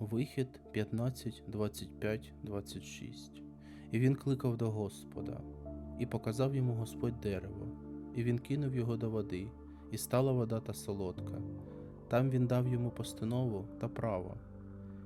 Вихід 15, 25, 26. І він кликав до Господа, і показав йому Господь дерево, і він кинув його до води, і стала вода та солодка. Там він дав йому постанову та право,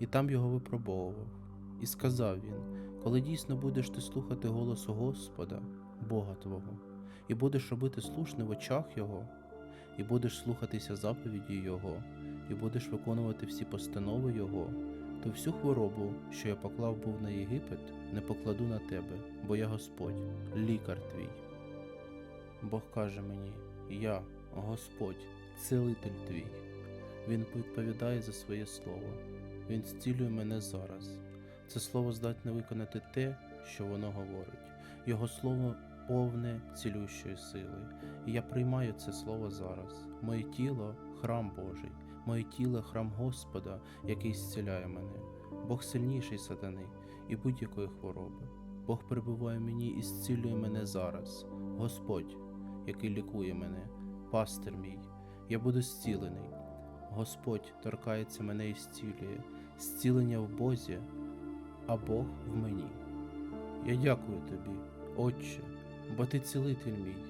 і там його випробовував. І сказав він: Коли дійсно будеш ти слухати голосу Господа, Бога Твого, і будеш робити слушне в очах Його, і будеш слухатися заповіді Його, і будеш виконувати всі постанови Його, то всю хворобу, що я поклав був на Єгипет, не покладу на тебе, бо я Господь, лікар твій. Бог каже мені: Я, Господь, цілитель твій. Він відповідає за своє слово. Він зцілює мене зараз. Це слово здатне виконати те, що воно говорить. Його слово повне цілющої сили. І я приймаю це слово зараз. Моє тіло храм Божий, моє тіло храм Господа, який зціляє мене. Бог сильніший сатани і будь-якої хвороби. Бог перебуває мені і зцілює мене зараз. Господь, який лікує мене, пастир мій, я буду зцілений. Господь торкається мене і зцілює, зцілення в Бозі, а Бог в мені. Я дякую тобі, Отче, бо ти цілитель мій,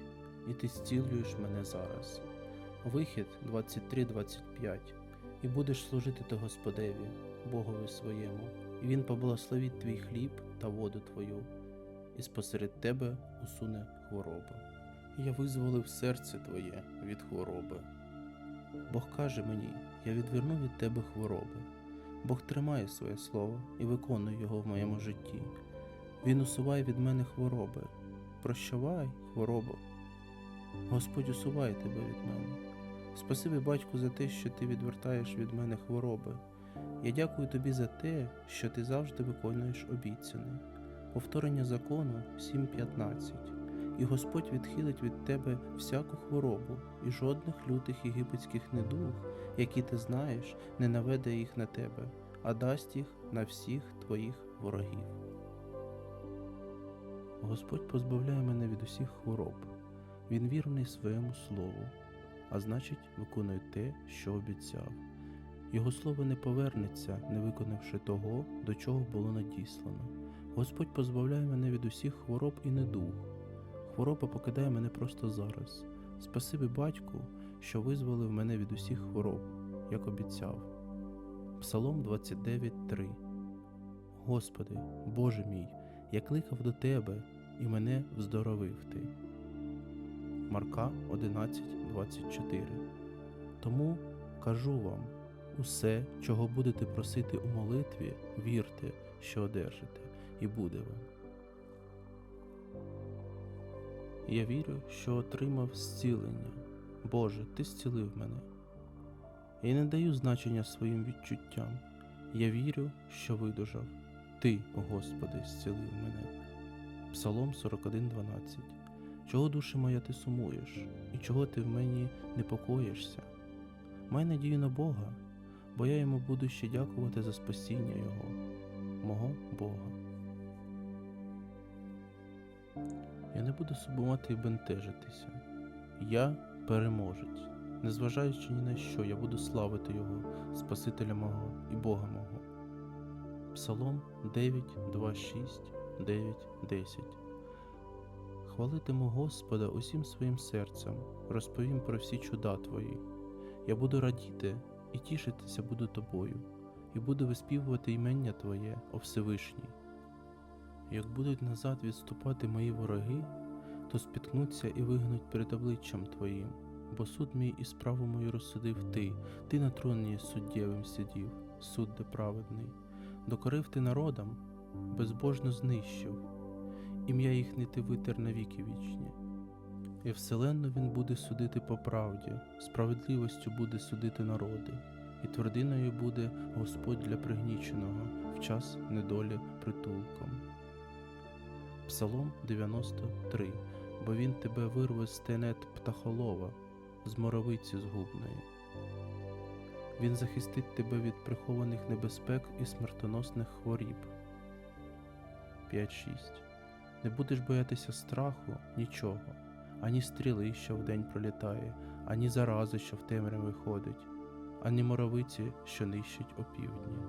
і ти зцілюєш мене зараз. Вихід 23-25 І будеш служити ти Господеві, Богові своєму, і Він поблагословить твій хліб та воду твою, і спосеред тебе усуне хвороба. Я визволив серце твоє від хвороби. Бог каже мені, я відверну від тебе хвороби. Бог тримає своє слово і виконує його в моєму житті. Він усуває від мене хвороби. Прощавай, хворобу. Господь усуває тебе від мене. Спасибі, батьку, за те, що ти відвертаєш від мене хвороби. Я дякую тобі за те, що ти завжди виконуєш обіцяне. Повторення закону 7.15. І Господь відхилить від тебе всяку хворобу і жодних лютих єгипетських недуг, які ти знаєш, не наведе їх на тебе, а дасть їх на всіх твоїх ворогів. Господь позбавляє мене від усіх хвороб. Він вірний своєму слову, а значить, виконує те, що обіцяв. Його слово не повернеться, не виконавши того, до чого було надіслано. Господь позбавляє мене від усіх хвороб і недуг. Хвороба покидає мене просто зараз. Спасибі батьку, що визволив мене від усіх хвороб, як обіцяв. Псалом 29.3 Господи, Боже мій, я кликав до Тебе, і мене вздоровив Ти. Марка 11.24 Тому кажу вам, усе, чого будете просити у молитві, вірте, що одержите, і буде вам. Я вірю, що отримав зцілення. Боже, Ти зцілив мене. Я не даю значення своїм відчуттям. Я вірю, що видужав. Ти, Господи, зцілив мене. Псалом 41.12 Чого душа моя ти сумуєш, і чого ти в мені непокоїшся? Май надію на Бога, бо я йому буду ще дякувати за спасіння Його, мого Бога. Я не буду сумувати і бентежитися. Я переможець. Незважаючи ні на що, я буду славити Його, Спасителя мого і Бога мого. Псалом 9, 2, 6, 9, 10 Хвалитиму Господа усім своїм серцем, розповім про всі чуда Твої. Я буду радіти і тішитися буду тобою, і буду виспівувати імення Твоє, о Всевишній. Як будуть назад відступати мої вороги, то спіткнуться і вигнуть перед обличчям Твоїм, бо суд мій і справу мою розсудив Ти, Ти на троні суддєвим сидів, судде праведний. Докорив ти народам, безбожно знищив, ім'я їхнє ти витер на віки вічні. І вселенно він буде судити по правді, справедливостю буде судити народи, і твердиною буде Господь для пригніченого в час недолі притулком. Псалом 93 Бо він тебе вирве з тенет птахолова, з моровиці згубної. Він захистить тебе від прихованих небезпек і смертоносних хворіб. 5.6. Не будеш боятися страху нічого, ані стріли, що вдень пролітає, ані зарази, що в темряві ходить, ані моровиці, що нищить опівдні.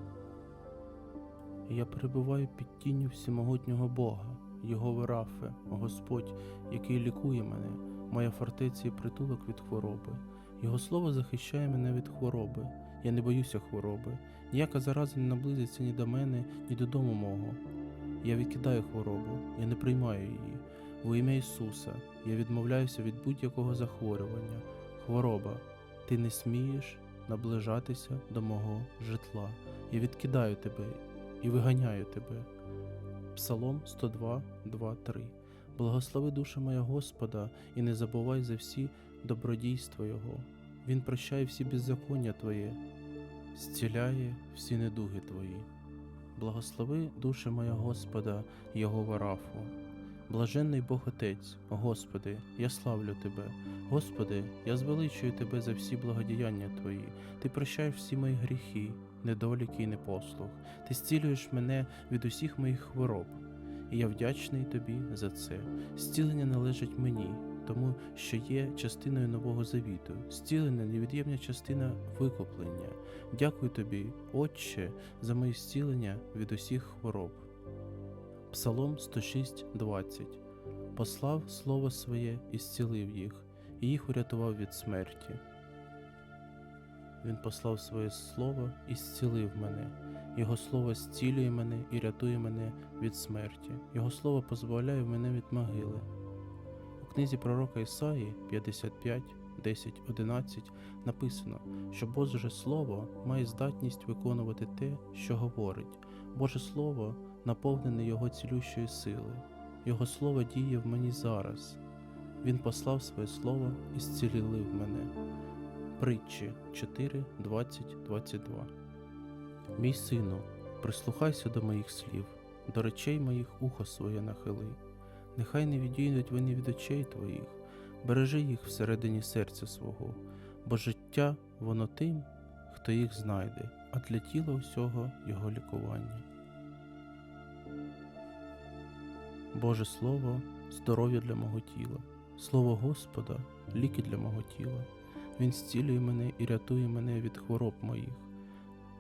Я перебуваю під тінню всемогутнього Бога, Його Рафе, Господь, який лікує мене, моя фортеця і притулок від хвороби. Його слово захищає мене від хвороби. Я не боюся хвороби. Ніяка зараза не наблизиться ні до мене, ні до дому мого. Я відкидаю хворобу, я не приймаю її. Во ім'я Ісуса я відмовляюся від будь-якого захворювання. Хвороба, ти не смієш наближатися до мого житла. Я відкидаю тебе і виганяю тебе. Псалом 102, 2, 3. Благослови душа моя Господа, і не забувай за всі добродійства Його. Він прощає всі беззаконня Твоє, зціляє всі недуги Твої. Благослови душа моя Господа, Його варафу. Блаженний Бог Отець, Господи, я славлю Тебе. Господи, я звеличую Тебе за всі благодіяння Твої. Ти прощаєш всі мої гріхи, недоліки і непослух. Ти зцілюєш мене від усіх моїх хвороб. І я вдячний Тобі за це. Зцілення належить мені, тому що є частиною Нового Завіту, зцілення невід'ємна частина викуплення. Дякую тобі, Отче, за моє зцілення від усіх хвороб. Псалом 106, 20 Послав слово своє і зцілив їх, і їх урятував від смерті. Він послав своє слово і зцілив мене. Його слово зцілює мене і рятує мене від смерті. Його слово позбавляє мене від могили. Книзі пророка Ісаї 55, 10, 11 написано, що Боже Слово має здатність виконувати те, що говорить. Боже Слово наповнене Його цілющої сили. Його слово діє в мені зараз. Він послав своє слово і зцілив мене. Притчі 4, 20, 22 Мій сину, прислухайся до моїх слів, до речей моїх ухо своє нахили. Нехай не відійдуть вони від очей твоїх, бережи їх всередині серця свого, бо життя воно тим, хто їх знайде, а для тіла усього його лікування. Боже Слово, здоров'я для мого тіла, Слово Господа, ліки для мого тіла. Він зцілює мене і рятує мене від хвороб моїх.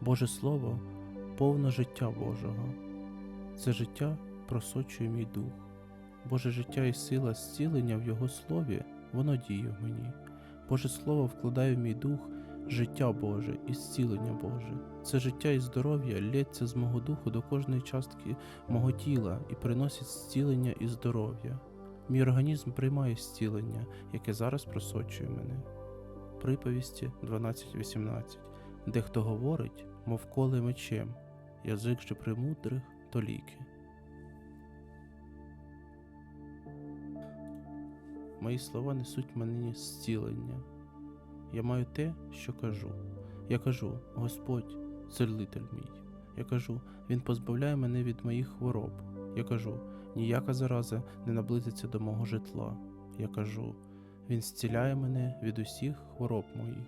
Боже Слово, повно життя Божого. Це життя просочує мій дух. Боже життя і сила зцілення в Його слові, воно діє в мені. Боже Слово вкладає в мій дух життя Боже і зцілення Боже. Це життя і здоров'я лється з мого духу до кожної частки мого тіла і приносить зцілення і здоров'я. Мій організм приймає зцілення, яке зараз просочує мене. Приповісті 12.18 Де хто говорить, мов коле мечем, язик же премудрих то ліки. Мої слова несуть мені зцілення. Я маю те, що кажу. Я кажу, Господь, целитель мій. Я кажу, Він позбавляє мене від моїх хвороб. Я кажу, ніяка зараза не наблизиться до мого житла. Я кажу, Він зціляє мене від усіх хвороб моїх.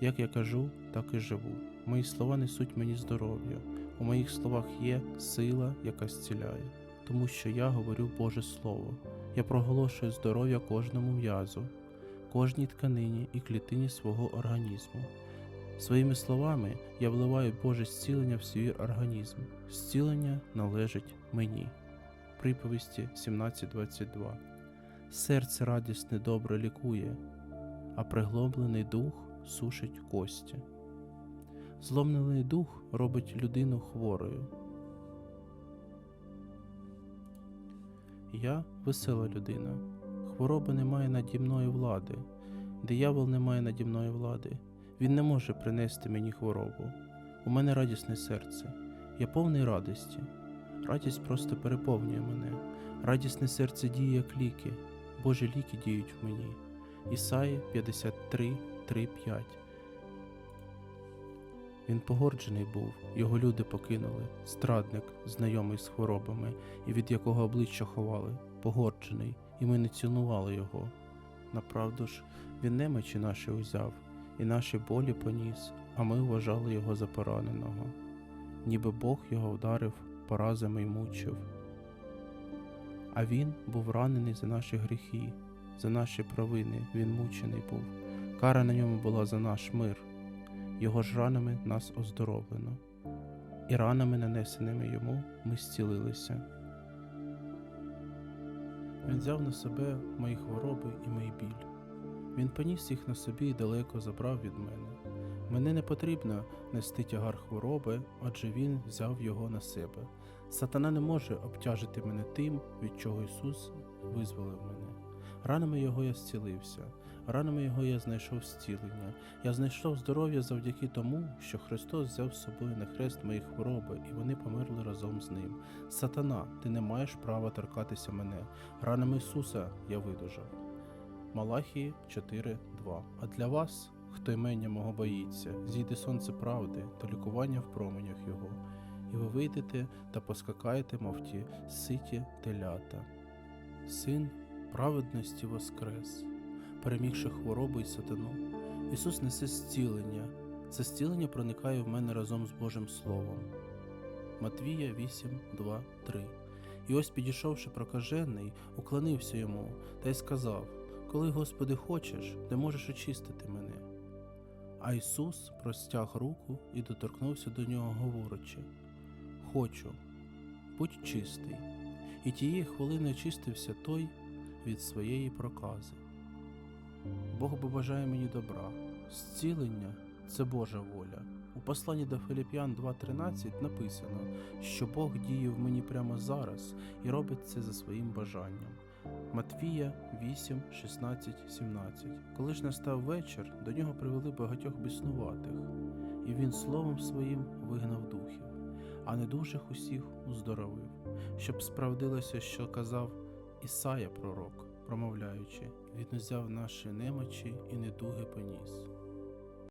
Як я кажу, так і живу. Мої слова несуть мені здоров'я. У моїх словах є сила, яка зціляє, тому що я говорю Боже Слово. Я проголошую здоров'я кожному м'язу, кожній тканині і клітині свого організму. Своїми словами я вливаю Боже зцілення в свій організм. Зцілення належить мені. Приповісті 17.22 Серце радісне добре лікує, а приглоблений дух сушить кості. Зломлений дух робить людину хворою. Я весела людина. Хвороба не має наді мною влади. Диявол не має наді мною влади. Він не може принести мені хворобу. У мене радісне серце. Я повний радості. Радість просто переповнює мене. Радісне серце діє як ліки. Божі ліки діють в мені. Ісаї 53, 3, 5 Він погорджений був, його люди покинули, страдник, знайомий з хворобами, і від якого обличчя ховали, погорджений, і ми не цінували його. Направду ж, він немечі наші узяв, і наші болі поніс, а ми вважали його за пораненого. Ніби Бог його вдарив, поразами й мучив. А він був ранений за наші гріхи, за наші провини він мучений був. Кара на ньому була за наш мир, його ж ранами нас оздоровлено. і ранами, нанесеними йому, ми зцілилися. Він взяв на себе мої хвороби і мій біль. Він поніс їх на собі і далеко забрав від мене. Мене не потрібно нести тягар хвороби, адже він взяв його на себе. Сатана не може обтяжити мене тим, від чого Ісус визволив мене. Ранами його я зцілився, ранами його я знайшов зцілення. Я знайшов здоров'я завдяки тому, що Христос взяв з собою на хрест мої хвороби, і вони померли разом з ним. Сатана, ти не маєш права торкатися мене. Ранами Ісуса я видужав. Малахії 4.2. А для вас, хто імення мого боїться, зійде сонце правди та лікування в променях його, і ви вийдете та поскакаєте, мов ті ситі телята. Син праведності воскрес, перемігши хворобу і сатану. Ісус несе зцілення. Це зцілення проникає в мене разом з Божим Словом. Матвія 8, 2, 3. І ось підійшовши прокажений, уклонився йому та й сказав: Коли, Господи, хочеш, ти можеш очистити мене. А Ісус простяг руку і доторкнувся до нього, говорячи: Хочу, будь чистий. І тієї хвилини очистився той від своєї прокази. Бог бо бажає мені добра, зцілення це Божа воля. У посланні до Филип'ян 2.13 написано, що Бог діє в мені прямо зараз і робить це за своїм бажанням. Матвія 8, 16, 17. Коли ж настав вечір, до нього привели багатьох біснуватих, і він словом своїм вигнав духів, а недужих усіх уздоровив, щоб справдилося, що казав Ісая пророк, промовляючи, він узяв наші немочі і недуги поніс.